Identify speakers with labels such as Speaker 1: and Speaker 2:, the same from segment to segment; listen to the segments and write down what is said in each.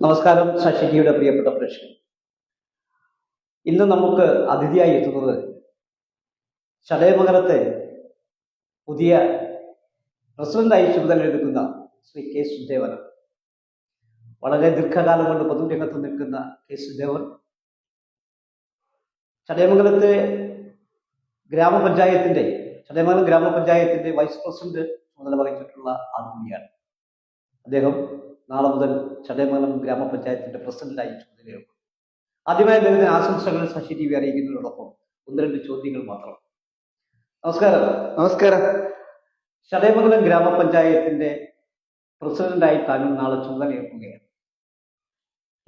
Speaker 1: നമസ്കാരം ശശിജിയുടെ പ്രിയപ്പെട്ട പ്രേക്ഷകർ. ഇന്ന് നമുക്ക് അതിഥിയായി എത്തുന്നത് ചടയമംഗലത്തെ പുതിയ പ്രസിഡന്റായി ചുമതലയെടുക്കുന്ന ശ്രീ കെ സുദേവൻ. വളരെ ദീർഘകാലം കൊണ്ട് പൊതുരംഗത്ത് നിൽക്കുന്ന കെ സുദേവൻ. ചടയമംഗലത്തെ ഗ്രാമപഞ്ചായത്തിന്റെ ചടയമംഗലം ഗ്രാമപഞ്ചായത്തിന്റെ വൈസ് പ്രസിഡന്റ് ചുമതല വഹിച്ചിട്ടുള്ള ആൾ അദ്ദേഹം നാളെ മുതൽ ചടയമംഗലം ഗ്രാമപഞ്ചായത്തിന്റെ പ്രസിഡന്റായി ചുമതലയുണ്ട് ആദ്യമായി അദ്ദേഹത്തിന് ആശംസകൾ ശശി ടി വി അറിയിക്കുന്നതിനോടൊപ്പം ഒന്ന് രണ്ട് ചോദ്യങ്ങൾ മാത്രം. നമസ്കാരം.
Speaker 2: നമസ്കാരം.
Speaker 1: ചടയമംഗലം ഗ്രാമപഞ്ചായത്തിന്റെ പ്രസിഡന്റായി താങ്കൾ നാളെ ചുമതലയേൽക്കുകയാണ്.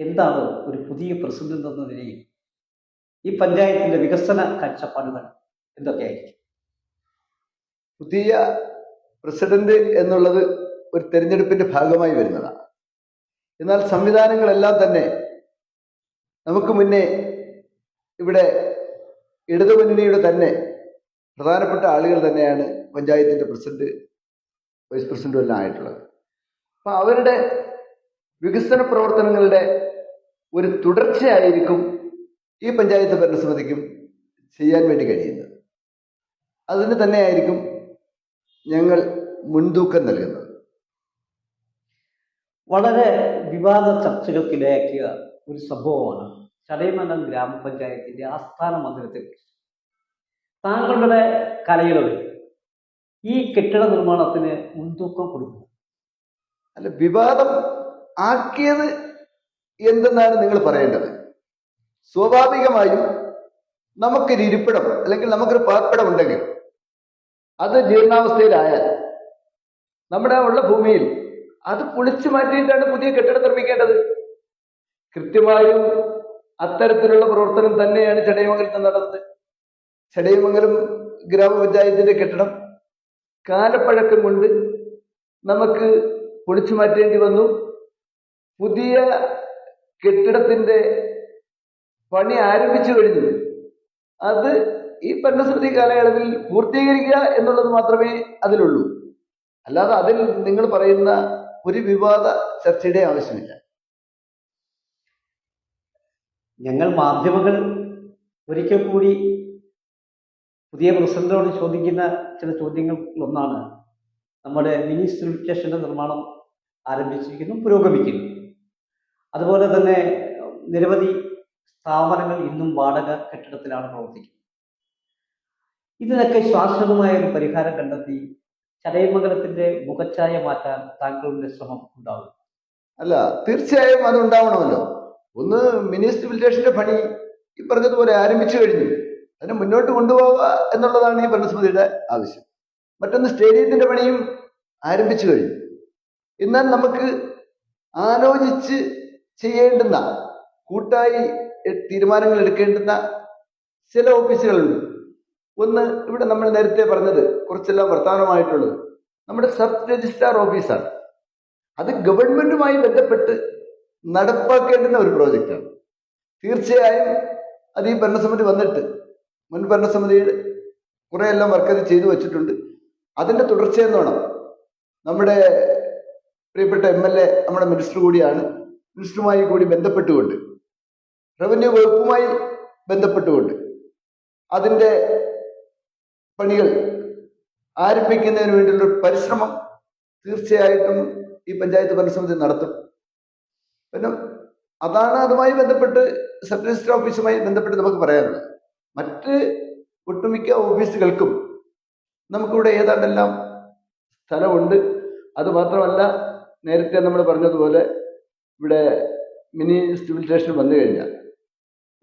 Speaker 1: എന്താണ് ഒരു പുതിയ പ്രസിഡന്റ് എന്ന നിലയിൽ ഈ പഞ്ചായത്തിന്റെ വികസന കാഴ്ചപ്പാടുകൾ എന്തൊക്കെയായിരിക്കും?
Speaker 2: പുതിയ പ്രസിഡന്റ് എന്നുള്ളത് ഒരു തെരഞ്ഞെടുപ്പിന്റെ ഭാഗമായി വരുന്നതാണ്. എന്നാൽ സംവിധാനങ്ങളെല്ലാം തന്നെ നമുക്ക് മുന്നേ ഇവിടെ ഇടതുമുന്നണിയുടെ തന്നെ പ്രധാനപ്പെട്ട ആളുകൾ തന്നെയാണ് പഞ്ചായത്തിന്റെ പ്രസിഡന്റ് വൈസ് പ്രസിഡന്റും എല്ലാം ആയിട്ടുള്ളത്. അപ്പൊ അവരുടെ വികസന പ്രവർത്തനങ്ങളുടെ ഒരു തുടർച്ചയായിരിക്കും ഈ പഞ്ചായത്ത് ഭരണസമിതിക്കും ചെയ്യാൻ വേണ്ടി കഴിയുന്നത്. അതിന് തന്നെയായിരിക്കും ഞങ്ങൾ മുൻതൂക്കം നൽകുന്നത്.
Speaker 1: വളരെ വിവാദ ചർച്ചകൾക്കിടയാക്കിയ ഒരു സംഭവമാണ് ചടയമംഗലം ഗ്രാമപഞ്ചായത്തിന്റെ ആസ്ഥാന മന്ദിരത്തെ കുറിച്ച് താങ്കളുടെ കലയിലും ഈ കെട്ടിട നിർമ്മാണത്തിന് മുൻതൂക്കം കൊടുക്കുന്നു.
Speaker 2: അല്ല വിവാദം ആക്കിയത് എന്തെന്നാണ് നിങ്ങൾ പറയേണ്ടത്? സ്വാഭാവികമായും നമുക്കൊരു ഇരിപ്പിടം അല്ലെങ്കിൽ നമുക്കൊരു പാർപ്പിടം ഉണ്ടെങ്കിൽ അത് ജീർണാവസ്ഥയിലായാൽ നമ്മുടെ ഉള്ള ഭൂമിയിൽ അത് പൊളിച്ചു മാറ്റിയിട്ടാണ് പുതിയ കെട്ടിടം നിർമ്മിക്കേണ്ടത്. കൃത്യമായും അത്തരത്തിലുള്ള പ്രവർത്തനം തന്നെയാണ് ചടയമംഗലത്ത് നടന്നത്. ചടയമംഗലം ഗ്രാമപഞ്ചായത്തിന്റെ കെട്ടിടം. കാലപ്പഴക്കം കൊണ്ട് നമുക്ക് പൊളിച്ചു മാറ്റേണ്ടി വന്നു. പുതിയ കെട്ടിടത്തിന്റെ പണി ആരംഭിച്ചു കഴിഞ്ഞു. അത് ഈ ഭരണസമിതി കാലയളവിൽ പൂർത്തീകരിക്കുക എന്നുള്ളത് മാത്രമേ അതിലുള്ളൂ. അല്ലാതെ അതിൽ നിങ്ങൾ പറയുന്ന ഒരു വിവാദ ചർച്ചയുടെ ആവശ്യമില്ല.
Speaker 1: ഞങ്ങൾ മാധ്യമങ്ങൾ ഒരിക്കൽ കൂടി പുതിയ പ്രസിഡന്റിനോട് ചോദിക്കുന്ന ചില ചോദ്യങ്ങളിലൊന്നാണ് നമ്മുടെ മിനി സിവിൽ സ്റ്റേഷന്റെ നിർമ്മാണം ആരംഭിച്ചിരിക്കുന്നു പുരോഗമിക്കുന്നു. അതുപോലെ തന്നെ നിരവധി സ്ഥാപനങ്ങൾ ഇന്നും വാടക കെട്ടിടത്തിലാണ് പ്രവർത്തിക്കുന്നത്. ഇതിനൊക്കെ ശാശ്വതമായ ഒരു പരിഹാരം കണ്ടെത്തി ചടയമംഗലത്തിന്റെ മുഖച്ഛായ മാറ്റാൻ താങ്കളുടെ ശ്രമം ഉണ്ടാവും.
Speaker 2: അല്ല തീർച്ചയായും അത് ഉണ്ടാവണമല്ലോ. ഒന്ന് മിനി സിവിൽ സ്റ്റേഷന്റെ പണി ഈ പറഞ്ഞതുപോലെ ആരംഭിച്ചു കഴിഞ്ഞു. അതിനെ മുന്നോട്ട് കൊണ്ടുപോവുക എന്നുള്ളതാണ് ഈ ഭരണസമിതിയുടെ ആവശ്യം. മറ്റൊന്ന് സ്റ്റേഡിയത്തിന്റെ പണിയും ആരംഭിച്ചു കഴിഞ്ഞു. എന്നാൽ നമുക്ക് ആലോചിച്ച് ചെയ്യേണ്ടുന്ന കൂട്ടായി തീരുമാനങ്ങൾ എടുക്കേണ്ടുന്ന ചില ഓഫീസുകളുണ്ട്. ഒന്ന് ഇവിടെ നമ്മൾ നേരത്തെ പറഞ്ഞത് കുറച്ചെല്ലാം വർത്തമാനമായിട്ടുള്ളത് നമ്മുടെ സബ് രജിസ്ട്രാർ ഓഫീസാണ് അത് ഗവൺമെന്റുമായി ബന്ധപ്പെട്ട് നടപ്പാക്കേണ്ടുന്ന ഒരു പ്രോജക്റ്റാണ് തീർച്ചയായും അത് ഈ ഭരണസമിതി വന്നിട്ട് മുൻ ഭരണസമിതിയുടെ കുറെയെല്ലാം വർക്ക് അത് ചെയ്തു വെച്ചിട്ടുണ്ട്. അതിന്റെ വേണം. നമ്മുടെ പ്രിയപ്പെട്ട എം എൽ എ നമ്മുടെ മിനിസ്റ്റർ കൂടിയാണ്. മിനിസ്റ്ററുമായി കൂടി ബന്ധപ്പെട്ടുകൊണ്ട് റവന്യൂ വകുപ്പുമായി ബന്ധപ്പെട്ടുകൊണ്ട് അതിന്റെ പണികൾ ആരംഭിക്കുന്നതിന് വേണ്ടിയുള്ള പരിശ്രമം തീർച്ചയായിട്ടും ഈ പഞ്ചായത്ത് ഭരണസമിതി നടത്തും. പിന്നെ അതാണ് അതുമായി ബന്ധപ്പെട്ട് സബ് രജിസ്റ്റർ ഓഫീസുമായി ബന്ധപ്പെട്ട് നമുക്ക് പറയാനുള്ളത്. മറ്റ് ഒട്ടുമിക്ക ഓഫീസുകൾക്കും നമുക്കിവിടെ ഏതാണ്ടെല്ലാം സ്ഥലമുണ്ട്. അത് മാത്രമല്ല നേരത്തെ നമ്മൾ പറഞ്ഞതുപോലെ ഇവിടെ മിനി സിവിൽ സ്റ്റേഷൻ വന്നു കഴിഞ്ഞാൽ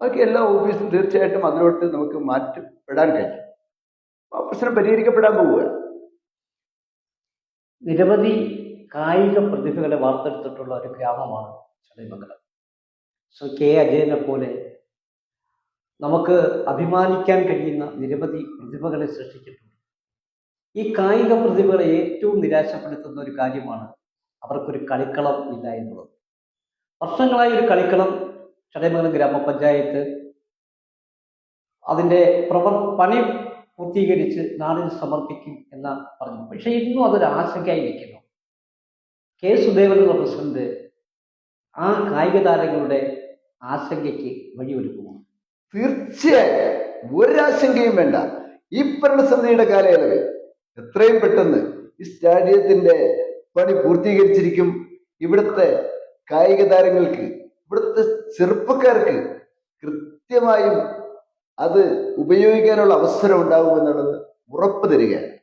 Speaker 2: ബാക്കി എല്ലാ ഓഫീസും തീർച്ചയായിട്ടും അതിലോട്ട് നമുക്ക് മാറ്റപ്പെടാൻ കഴിയും. പ്രശ്നം പരിഹരിക്കപ്പെടാൻ പോവുകയാണ്.
Speaker 1: നിരവധി കായിക പ്രതിഭകളെ വാർത്തെടുത്തിട്ടുള്ള ഒരു ഗ്രാമമാണ് ചടയമംഗലം. സോ കെ അജയനെ പോലെ നമുക്ക് അഭിമാനിക്കാൻ കഴിയുന്ന നിരവധി പ്രതിഭകളെ സൃഷ്ടിച്ചിട്ടുണ്ട്. ഈ കായിക പ്രതിഭകളെ ഏറ്റവും നിരാശപ്പെടുത്തുന്ന ഒരു കാര്യമാണ് അവർക്കൊരു കളിക്കളം ഇല്ല എന്നുള്ളത്. വർഷങ്ങളായി ഒരു കളിക്കളം ചടയമംഗലം ഗ്രാമപഞ്ചായത്ത് അതിന്റെ പ്രവർ പണി പൂർത്തീകരിച്ച് നാടിന് സമർപ്പിക്കും എന്ന് പറഞ്ഞു പക്ഷെ ഇന്നും അതൊരു ആശങ്കയായി നിൽക്കുന്നു. കെ സുദേവൻ എന്ന പ്രസിഡന്റ് ആ കായിക താരങ്ങളുടെ ആശങ്കയ്ക്ക് വഴിയൊരുക്കുന്നു
Speaker 2: തീർച്ചയായും. ഒരാശങ്കയും വേണ്ട. ഈ ഭരണസമിതിയുടെ കാലയളവിൽ എത്രയും പെട്ടെന്ന് ഈ സ്റ്റേഡിയത്തിന്റെ പണി പൂർത്തീകരിച്ചിരിക്കും. ഇവിടുത്തെ കായിക താരങ്ങൾക്ക് ഇവിടുത്തെ ചെറുപ്പക്കാർക്ക് കൃത്യമായും അത് ഉപയോഗിക്കാനുള്ള അവസരം ഉണ്ടാകുമെന്നുള്ളത് ഉറപ്പ് തരികയാണ്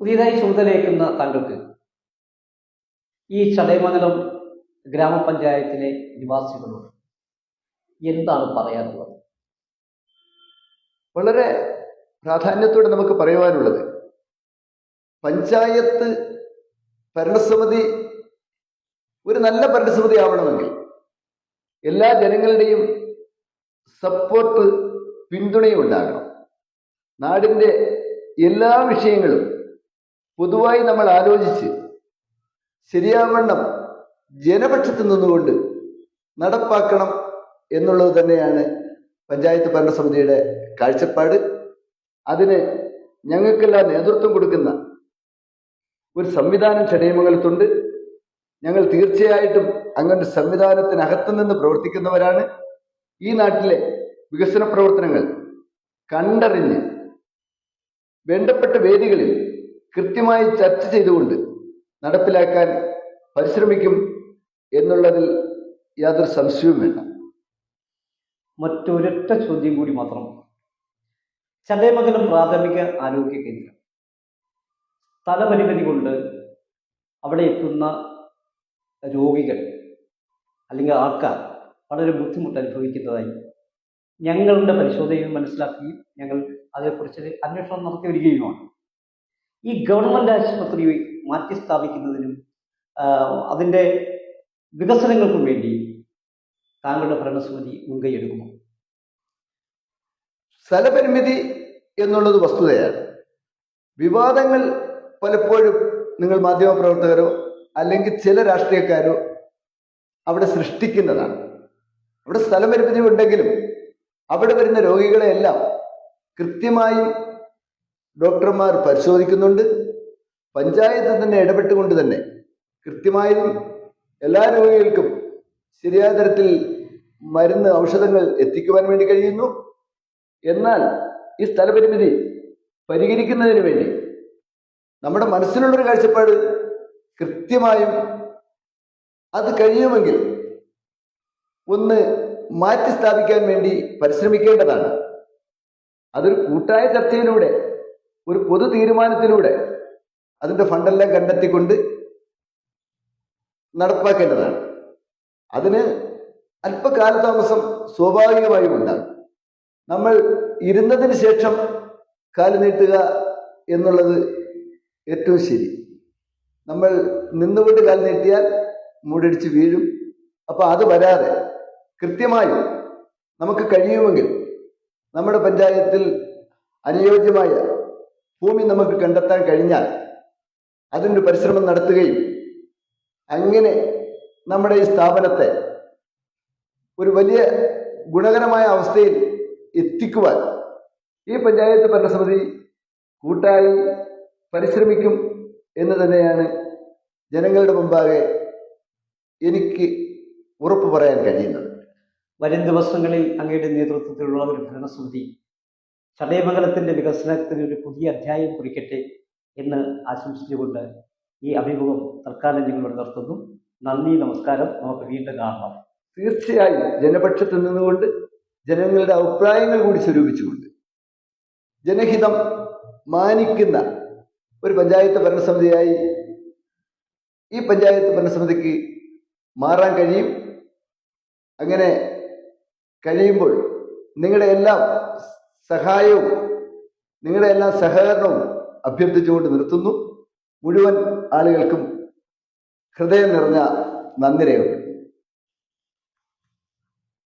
Speaker 1: പുതിയതായി ചുമതലയേക്കുന്ന താങ്കൾക്ക് ഈ ചടയമംഗലം ഗ്രാമപഞ്ചായത്തിലെ നിവാസികളോട് എന്താണ് പറയാനുള്ളത്?
Speaker 2: വളരെ പ്രാധാന്യത്തോടെ നമുക്ക് പറയുവാനുള്ളത്. പഞ്ചായത്ത് ഭരണസമിതി ഒരു നല്ല ഭരണസമിതി ആവണമെങ്കിൽ എല്ലാ ജനങ്ങളുടെയും സപ്പോർട്ട് പിന്തുണയും ഉണ്ടാകണം നാടിന്റെ എല്ലാ വിഷയങ്ങളും പൊതുവായി നമ്മൾ ആലോചിച്ച് ശരിയാവണ്ണം ജനപക്ഷത്ത് നിന്നുകൊണ്ട് നടപ്പാക്കണം എന്നുള്ളത് തന്നെയാണ് പഞ്ചായത്ത് ഭരണസമിതിയുടെ കാഴ്ചപ്പാട്. അതിന് ഞങ്ങൾക്കെല്ലാം നേതൃത്വം കൊടുക്കുന്ന ഒരു സംവിധാനം ചടയമംഗലത്തുണ്ട്. ഞങ്ങൾ തീർച്ചയായിട്ടും അങ്ങനെ സംവിധാനത്തിനകത്തു നിന്ന് പ്രവർത്തിക്കുന്നവരാണ്. ഈ നാട്ടിലെ വികസന പ്രവർത്തനങ്ങൾ കണ്ടറിഞ്ഞ് വേണ്ടപ്പെട്ട വേദികളിൽ കൃത്യമായി ചർച്ച ചെയ്തുകൊണ്ട് നടപ്പിലാക്കാൻ പരിശ്രമിക്കും എന്നുള്ളതിൽ യാതൊരു സംശയവും വേണ്ട.
Speaker 1: മറ്റൊരൊറ്റ ചോദ്യം കൂടി മാത്രം. ചതയമംഗലം പ്രാഥമിക ആരോഗ്യ കേന്ദ്രം. സ്ഥലപരിമിതി കൊണ്ട് അവിടെ എത്തുന്ന രോഗികൾ അല്ലെങ്കിൽ ആൾക്കാർ വളരെ ബുദ്ധിമുട്ട് അനുഭവിക്കുന്നതായി ഞങ്ങളുടെ പരിശോധനയിൽ മനസ്സിലാക്കുകയും ഞങ്ങൾ അതേക്കുറിച്ച് അന്വേഷണം നടത്തി വരികയുമാണ്. ഈ ഗവൺമെന്റ് ആശുപത്രി മാറ്റി സ്ഥാപിക്കുന്നതിനും അതിന്റെ വികസനങ്ങൾക്കും വേണ്ടി താങ്കളുടെ ഭരണസമിതി മുൻകൈയെടുക്കുമോ
Speaker 2: സ്ഥലപരിമിതി എന്നുള്ളത് വസ്തുതയാണ്. വിവാദങ്ങൾ പലപ്പോഴും നിങ്ങൾ മാധ്യമപ്രവർത്തകരോ അല്ലെങ്കിൽ ചില രാഷ്ട്രീയക്കാരോ അവിടെ സൃഷ്ടിക്കുന്നതാണ്. അവിടെ സ്ഥലപരിമിതി ഉണ്ടെങ്കിലും അവിടെ വരുന്ന രോഗികളെയെല്ലാം കൃത്യമായും ഡോക്ടർമാർ പരിശോധിക്കുന്നുണ്ട്. പഞ്ചായത്ത് തന്നെ ഇടപെട്ടുകൊണ്ട് തന്നെ കൃത്യമായും എല്ലാ രോഗികൾക്കും ശരിയായ തരത്തിൽ മരുന്ന് ഔഷധങ്ങൾ എത്തിക്കുവാൻ വേണ്ടി കഴിയുന്നു. എന്നാൽ ഈ സ്ഥലപരിമിതി പരിഹരിക്കുന്നതിന് വേണ്ടി നമ്മുടെ മനസ്സിലുള്ളൊരു കാഴ്ചപ്പാട് കൃത്യമായും അത് കഴിയുമെങ്കിൽ ഒന്ന് മാറ്റി സ്ഥാപിക്കാൻ വേണ്ടി പരിശ്രമിക്കേണ്ടതാണ്. അതൊരു കൂട്ടായ ചർച്ചയിലൂടെ ഒരു പൊതു തീരുമാനത്തിലൂടെ അതിന്റെ ഫണ്ടെല്ലാം കണ്ടെത്തിക്കൊണ്ട് നടപ്പാക്കേണ്ടതാണ്. അതിന് അല്പകാലതാമസം സ്വാഭാവികമായും ഉണ്ടാകും. നമ്മൾ ഇരുന്നതിന് ശേഷം കാൽ നീട്ടുക എന്നുള്ളത് ഏറ്റവും ശരി. നമ്മൾ നിന്നുകൊണ്ട് കാൽ നീട്ടിയാൽ മൂടിടിച്ച് വീഴും. അപ്പൊ അത് വരാതെ കൃത്യമായും നമുക്ക് കഴിയുമെങ്കിൽ നമ്മുടെ പഞ്ചായത്തിൽ അനുയോജ്യമായ ഭൂമി നമുക്ക് കണ്ടെത്താൻ കഴിഞ്ഞാൽ അതിന്റെ പരിശ്രമം നടത്തുകയും അങ്ങനെ നമ്മുടെ ഈ സ്ഥാപനത്തെ ഒരു വലിയ ഗുണകരമായ അവസ്ഥയിൽ എത്തിക്കുവാൻ ഈ പഞ്ചായത്ത് ഭരണസമിതി കൂട്ടായി പരിശ്രമിക്കും എന്ന് തന്നെയാണ് ജനങ്ങളുടെ മുമ്പാകെ എനിക്ക് ഉറപ്പ് പറയാൻ കഴിയുന്നത്.
Speaker 1: വരും ദിവസങ്ങളിൽ അങ്ങയുടെ നേതൃത്വത്തിലുള്ള ഒരു ഭരണസമിതി ചടയമംഗലത്തിന്റെ വികസനത്തിന് ഒരു പുതിയ അധ്യായം കുറിക്കട്ടെ എന്ന് ആശംസിച്ചുകൊണ്ട് ഈ അഭിമുഖം തൽക്കാലം ഞങ്ങൾ നിർത്തുന്നു. നന്ദി നമസ്കാരം. നമുക്ക് വീണ്ടും കാണാം.
Speaker 2: തീർച്ചയായും ജനപക്ഷത്ത് നിന്നുകൊണ്ട് ജനങ്ങളുടെ അഭിപ്രായങ്ങൾ കൂടി സ്വരൂപിച്ചുകൊണ്ട് ജനഹിതം മാനിക്കുന്ന ഒരു പഞ്ചായത്ത് ഭരണസമിതിയായി ഈ പഞ്ചായത്ത് ഭരണസമിതിക്ക് മാറാൻ കഴിയും. അങ്ങനെ കഴിയുമ്പോൾ നിങ്ങളുടെ എല്ലാം സഹായവും നിങ്ങളുടെ എല്ലാം സഹകരണവും അഭ്യർത്ഥിച്ചുകൊണ്ട് നിർത്തുന്നു. മുഴുവൻ ആളുകൾക്കും ഹൃദയം നിറഞ്ഞ നന്ദി രേഖപ്പെടുത്തുന്നു